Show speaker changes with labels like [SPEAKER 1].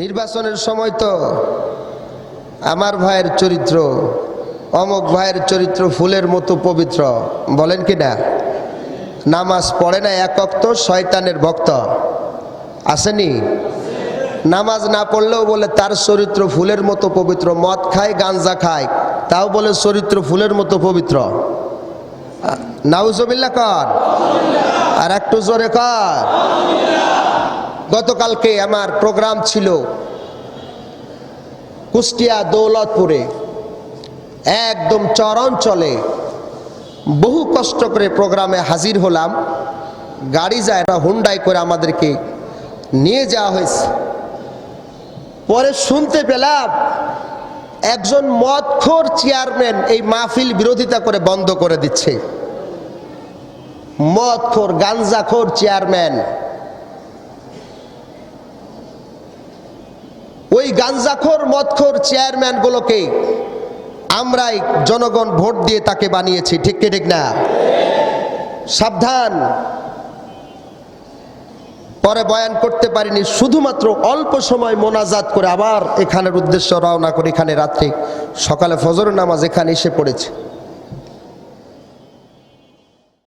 [SPEAKER 1] নির্বাচনের সময় তো আমার ভাইয়ের চরিত্র, অমক ভাইয়ের চরিত্র ফুলের মতো পবিত্র, বলেন কি না? নামাজ পড়ে না একক তো শয়তানের ভক্ত। আসেনি? নামাজ না পড়লেও বলে তার চরিত্র ফুলের মতো পবিত্র, মদ খায়, গাঞ্জা খায়, তাও বলে চরিত্র ফুলের মতো পবিত্র। নাউজবিল্লা কর। আর একটু জোরে কর। গতকালকে আমার প্রোগ্রাম ছিল কুষ্টিয়া দৌলতপুরে। একদম চরাঞ্চলে বহু কষ্ট করে প্রোগ্রামে হাজির হলাম। গাড়ি যায় হুন্ডাই করে আমাদেরকে নিয়ে যাওয়া হয়েছে। পরে শুনতে পেলাম একজন মদখোর চেয়ারম্যান এই মাহফিল বিরোধিতা করে বন্ধ করে দিচ্ছে। মদখোর, গাঞ্জাখোর চেয়ারম্যান। ওই গাঞ্জাখোর, মদখোর চেয়ারম্যানগুলোকে আমরাই জনগণ ভোট দিয়ে তাকে বানিয়েছি, ঠিক কি, ঠিক না? সাবধান। পরে বয়ান করতে পারিনি, শুধুমাত্র অল্প সময় মোনাজাত করে আবার এখানের উদ্দেশ্য রওনা করে, এখানে রাত্রে। সকালে ফজর নামাজ এখানে এসে পড়েছে।